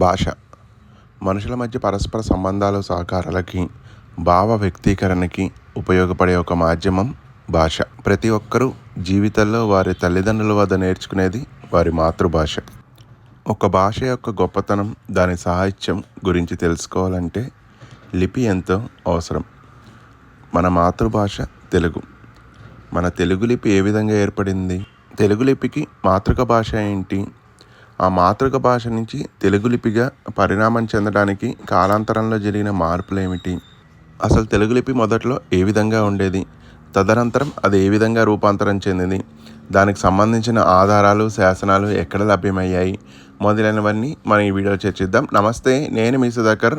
భాష. మనుషుల మధ్య పరస్పర సంబంధాలు సహకారాలకి భావ వ్యక్తీకరణకి ఉపయోగపడే ఒక మాధ్యమం భాష. ప్రతి ఒక్కరూ జీవితంలో వారి తల్లిదండ్రుల వద్ద నేర్చుకునేది వారి మాతృభాష. ఒక భాష యొక్క గొప్పతనం దాని సాహిత్యం గురించి తెలుసుకోవాలంటే లిపి ఎంతో అవసరం. మన మాతృభాష తెలుగు. మన తెలుగు లిపి ఏ విధంగా ఏర్పడింది? తెలుగు లిపికి మాతృక భాష ఏంటి? ఆ మాతృక భాష నుంచి తెలుగు లిపిగా పరిణామం చెందడానికి కాలాంతరంలో జరిగిన మార్పులు ఏమిటి అసలు తెలుగు లిపి మొదట్లో ఏ విధంగా ఉండేది? తదనంతరం అది ఏ విధంగా రూపాంతరం చెందింది? దానికి సంబంధించిన ఆధారాలు శాసనాలు ఎక్కడ లభ్యమయ్యాయి? మొదలైనవన్నీ మనం ఈ వీడియో చర్చిద్దాం. నమస్తే నేను మీ సుధాకర్.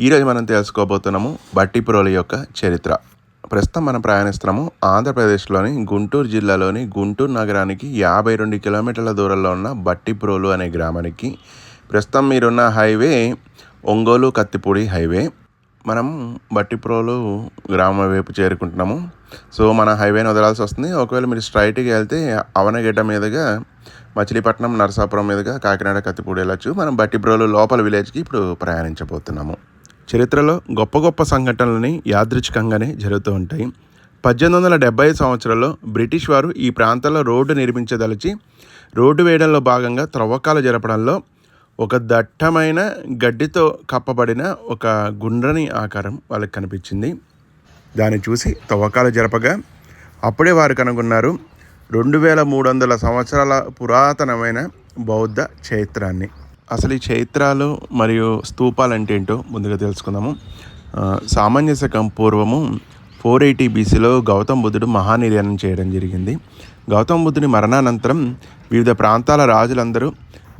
ఈరోజు మనం తెలుసుకోబోతున్నాము బట్టిప్రోల యొక్క చరిత్ర. ప్రస్తుతం మనం ప్రయాణిస్తున్నాము ఆంధ్రప్రదేశ్లోని గుంటూరు జిల్లాలోని గుంటూరు నగరానికి యాభై రెండు కిలోమీటర్ల దూరంలో ఉన్న బట్టిప్రోలు అనే గ్రామానికి ప్రస్తుతం మీరున్న హైవే ఒంగోలు కత్తిపూడి హైవే. మనం బట్టిప్రోలు గ్రామం వైపు చేరుకుంటున్నాము. సో మన హైవేని వదలాల్సి వస్తుంది. ఒకవేళ మీరు స్ట్రైట్గా వెళ్తే అవనగడ్డ మీదుగా మచిలీపట్నం నరసాపురం మీదుగా కాకినాడ కత్తిపూడి వెళ్ళొచ్చు. మనం బట్టిప్రోలు లోపల విలేజ్కి ఇప్పుడు ప్రయాణించబోతున్నాము. చరిత్రలో గొప్ప గొప్ప సంఘటనలని యాదృచ్ఛికంగానే జరుగుతూ ఉంటాయి. పద్దెనిమిది వందల డెబ్బై సంవత్సరంలో బ్రిటిష్ వారు ఈ ప్రాంతంలో రోడ్డు నిర్మించదలిచి రోడ్డు వేయడంలో భాగంగా త్రవ్వకాలు జరపడంలో ఒక దట్టమైన గడ్డితో కప్పబడిన ఒక గుండ్రని ఆకారం వాళ్ళకి కనిపించింది. దాన్ని చూసి తవ్వకాలు జరపగా అప్పుడే వారు కనుగొన్నారు రెండు వేల మూడు వందల సంవత్సరాల పురాతనమైన బౌద్ధ చైత్రాన్ని అసలు ఈ చైత్రాలు మరియు స్తూపాలు అంటే ఏంటో ముందుగా తెలుసుకుందాము. సామాన్య శకం పూర్వము ఫోర్ ఎయిటీ బీసీలో గౌతమ్ బుద్ధుడు మహానిర్యాణం చేయడం జరిగింది. గౌతమ్ బుద్ధుని మరణానంతరం వివిధ ప్రాంతాల రాజులందరూ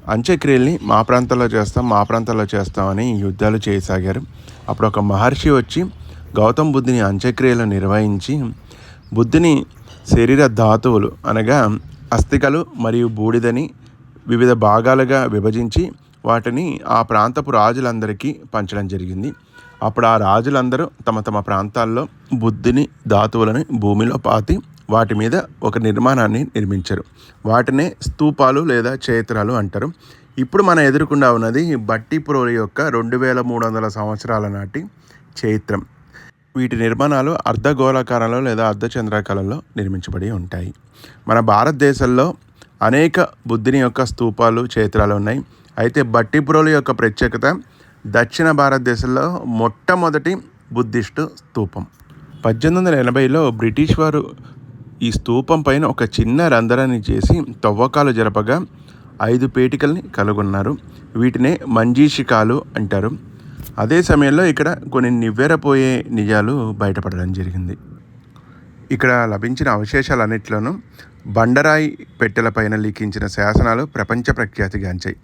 అంత్యక్రియల్ని మా ప్రాంతంలో చేస్తాం మా ప్రాంతంలో చేస్తామని యుద్ధాలు చేయసాగారు. అప్పుడు ఒక మహర్షి వచ్చి గౌతమ్ బుద్ధుని అంత్యక్రియలు నిర్వహించి బుద్ధుని శరీర ధాతువులు అనగా అస్థికలు మరియు బూడిదని వివిధ భాగాలుగా విభజించి వాటిని ఆ ప్రాంతపు రాజులందరికీ పంచడం జరిగింది. అప్పుడు ఆ రాజులందరూ తమ తమ ప్రాంతాల్లో బుద్ధిని ధాతువులని భూమిలో పాతి వాటి మీద ఒక నిర్మాణాన్ని నిర్మించరు. వాటినే స్తూపాలు లేదా చైత్రాలు అంటారు. ఇప్పుడు మన ఎదురుకుండా ఉన్నది బట్టిప్రోలి యొక్క రెండు వేల మూడు వందల సంవత్సరాల నాటి చైత్రం. వీటి నిర్మాణాలు అర్ధగోళాకారంలో లేదా అర్ధచంద్రాకారంలో నిర్మించబడి ఉంటాయి. మన భారతదేశంలో అనేక బుద్ధుని యొక్క స్తూపాలు చైత్రాలు ఉన్నాయి. అయితే బట్టిప్రోలు యొక్క ప్రత్యేకత దక్షిణ భారతదేశంలో మొట్టమొదటి బుద్ధిస్టు స్తూపం పద్దెనిమిది వందల ఎనభైలో బ్రిటిష్ వారు ఈ స్తూపం పైన ఒక చిన్న రంధ్రాన్ని చేసి తవ్వకాలు జరపగా ఐదు పేటికల్ని కనుగొన్నారు. వీటినే మంజీషికాలు అంటారు. అదే సమయంలో ఇక్కడ కొన్ని నివ్వెరపోయే నిజాలు బయటపడడం జరిగింది. ఇక్కడ లభించిన అవశేషాలన్నిట్లోనూ బండరాయి పెట్టెలపైన లిఖించిన శాసనాలు ప్రపంచ ప్రఖ్యాతిగాంచాయి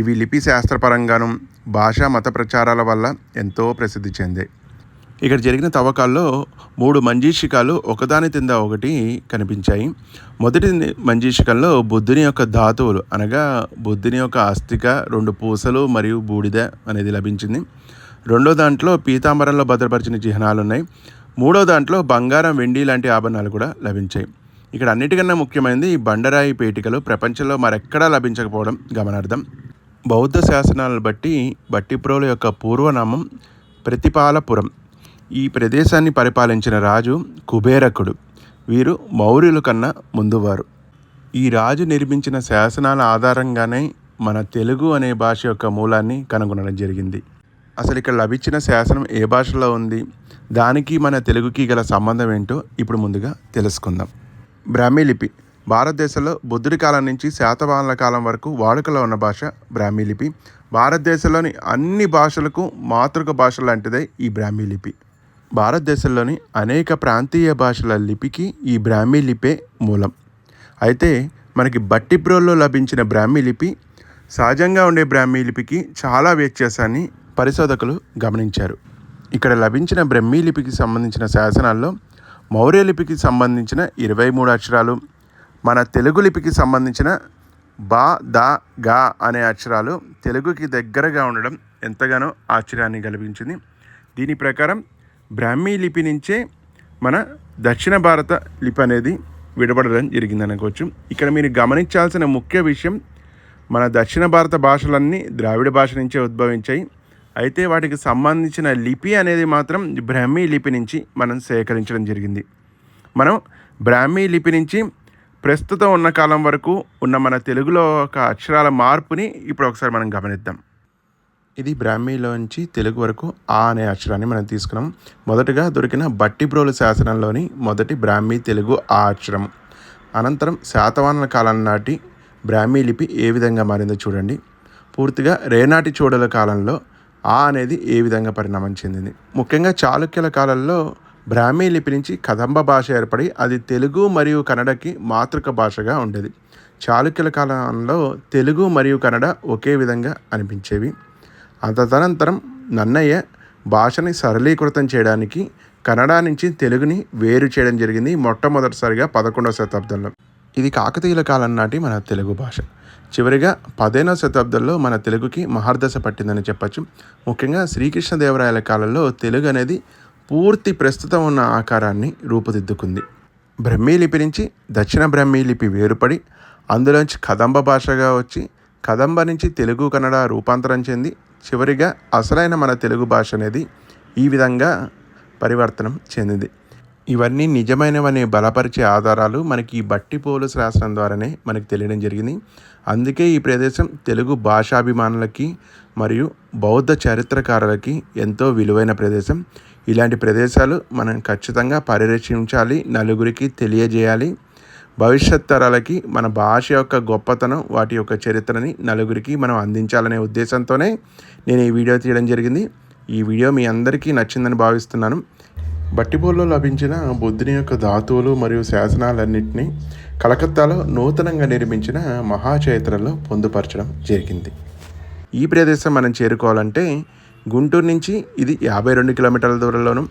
ఇవి లిపి శాస్త్రపరంగాను భాషా మత ప్రచారాల వల్ల ఎంతో ప్రసిద్ధి చెందాయి. ఇక్కడ జరిగిన తవ్వకాల్లో మూడు మంజీషికాలు ఒకదాని కింద ఒకటి కనిపించాయి. మొదటి మంజీషికల్లో బుద్ధుని యొక్క ధాతువులు అనగా బుద్ధుని యొక్క అస్థిక రెండు పూసలు మరియు బూడిద అనేది లభించింది. రెండో దాంట్లో పీతాంబరంలో భద్రపరిచిన చిహ్నాలు ఉన్నాయి మూడో దాంట్లో బంగారం వెండి లాంటి ఆభరణాలు కూడా లభించాయి. ఇక్కడ అన్నిటికన్నా ముఖ్యమైనది ఈ బండరాయి పేటికలు ప్రపంచంలో మరెక్కడా లభించకపోవడం గమనార్థం బౌద్ధ శాసనాలను బట్టి బట్టిప్రోల యొక్క పూర్వనామం ప్రతిపాలపురం. ఈ ప్రదేశాన్ని పరిపాలించిన రాజు కుబేరకుడు. వీరు మౌర్యుల కన్నా ముందువారు. ఈ రాజు నిర్మించిన శాసనాల ఆధారంగానే మన తెలుగు అనే భాష యొక్క మూలాన్ని కనుగొనడం జరిగింది. అసలు ఇక్కడ లభించిన శాసనం ఏ భాషలో ఉంది? దానికి మన తెలుగుకి గల సంబంధం ఏంటో ఇప్పుడు ముందుగా తెలుసుకుందాం. బ్రాహ్మీ లిపి. భారతదేశంలో బుద్ధుడి కాలం నుంచి శాతవాహనుల కాలం వరకు వాడుకలో ఉన్న భాష బ్రాహ్మీ లిపి. భారతదేశంలోని అన్ని భాషలకు మాతృక భాష లాంటిదే ఈ బ్రాహ్మీ లిపి. భారతదేశంలోని అనేక ప్రాంతీయ భాషల లిపికి ఈ బ్రాహ్మీ లిపే మూలం. అయితే మనకి బట్టిప్రోల్లో లభించిన బ్రాహ్మీ లిపి సహజంగా ఉండే బ్రాహ్మీ లిపికి చాలా వ్యత్యాసాన్ని పరిశోధకులు గమనించారు. ఇక్కడ లభించిన బ్రహ్మీ లిపికి సంబంధించిన శాసనాల్లో మౌర్య లిపికి సంబంధించిన ఇరవై మూడు అక్షరాలు మన తెలుగు లిపికి సంబంధించిన బా దా గా అనే అక్షరాలు తెలుగుకి దగ్గరగా ఉండడం ఎంతగానో ఆశ్చర్యాన్ని కలిగించింది. దీని ప్రకారం బ్రాహ్మీ లిపి నుంచే మన దక్షిణ భారత లిపి అనేది విడబడడం జరిగింది అనుకోవచ్చు. ఇక్కడ మీరు గమనించాల్సిన ముఖ్య విషయం మన దక్షిణ భారత భాషలన్నీ ద్రావిడ భాష నుంచే ఉద్భవించాయి. అయితే వాటికి సంబంధించిన లిపి అనేది మాత్రం బ్రాహ్మీ లిపి నుంచి మనం సేకరించడం జరిగింది. మనం బ్రాహ్మీ లిపి నుంచి ప్రస్తుతం ఉన్న కాలం వరకు ఉన్న మన తెలుగులో ఒక అక్షరాల మార్పుని ఇప్పుడు ఒకసారి మనం గమనిద్దాం. ఇది బ్రాహ్మీలోంచి తెలుగు వరకు ఆ అనే అక్షరాన్ని మనం తీసుకున్నాం. మొదటగా దొరికిన బట్టిప్రోలు శాసనంలోని మొదటి బ్రాహ్మీ తెలుగు ఆ అక్షరం. అనంతరం శాతవాహన కాలం నాటి బ్రాహ్మీ లిపి ఏ విధంగా మారిందో చూడండి. పూర్తిగా రేనాటి చూడల కాలంలో ఆ అనేది ఏ విధంగా పరిణామం చెందింది? ముఖ్యంగా చాళుక్యుల కాలంలో బ్రాహ్మీ లిపి నుంచి కదంబ భాష ఏర్పడి అది తెలుగు మరియు కన్నడకి మాతృక భాషగా ఉండేది. చాళుక్యుల కాలంలో తెలుగు మరియు కన్నడ ఒకే విధంగా అనిపించేవి. తదనంతరం నన్నయ్య భాషని సరళీకృతం చేయడానికి కన్నడ నుంచి తెలుగుని వేరు చేయడం జరిగింది మొట్టమొదటిసారిగా పదకొండవ శతాబ్దంలో. ఇది కాకతీయుల కాలం నాటి మన తెలుగు భాష. చివరిగా పదిహేనవ శతాబ్దంలో మన తెలుగుకి మహర్దశ పట్టిందని చెప్పచ్చు. ముఖ్యంగా శ్రీకృష్ణదేవరాయల కాలంలో తెలుగు అనేది పూర్తి ప్రస్తుతం ఉన్న ఆకారాన్ని రూపుదిద్దుకుంది. బ్రహ్మీ లిపి నుంచి దక్షిణ బ్రహ్మీ లిపి వేరుపడి అందులోంచి కదంబ భాషగా వచ్చి కదంబ నుంచి తెలుగు కన్నడ రూపాంతరం చెంది చివరిగా అసలైన మన తెలుగు భాష అనేది ఈ విధంగా పరివర్తనం చెందింది. ఇవన్నీ నిజమైనవనే బలపరిచే ఆధారాలు మనకి ఈ బట్టి పోలు శాస్త్రం ద్వారానే మనకి తెలియడం జరిగింది. అందుకే ఈ ప్రదేశం తెలుగు భాషాభిమానులకి మరియు బౌద్ధ చరిత్రకారులకి ఎంతో విలువైన ప్రదేశం. ఇలాంటి ప్రదేశాలు మనం ఖచ్చితంగా పరిరక్షించాలి నలుగురికి తెలియజేయాలి. భవిష్యత్ తరాలకి మన భాష యొక్క గొప్పతనం వాటి యొక్క చరిత్రని నలుగురికి మనం అందించాలనే ఉద్దేశంతోనే నేను ఈ వీడియో తీయడం జరిగింది. ఈ వీడియో మీ అందరికీ నచ్చిందని భావిస్తున్నాను. బట్టిబోల్లో లభించిన బుద్ధుని యొక్క ధాతువులు మరియు శాసనాలన్నింటినీ కలకత్తాలో నూతనంగా నిర్మించిన మహాచైత్రలో పొందుపరచడం జరిగింది. ఈ ప్రదేశం మనం చేరుకోవాలంటే గుంటూరు నుంచి ఇది యాభై రెండు కిలోమీటర్ల దూరంలోను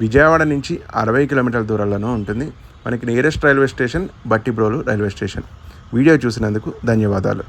విజయవాడ నుంచి అరవై కిలోమీటర్ల దూరంలోనూ ఉంటుంది. మనకి nearest railway station Bhattiprolu railway station. Video చూసినందుకు ధన్యవాదాలు.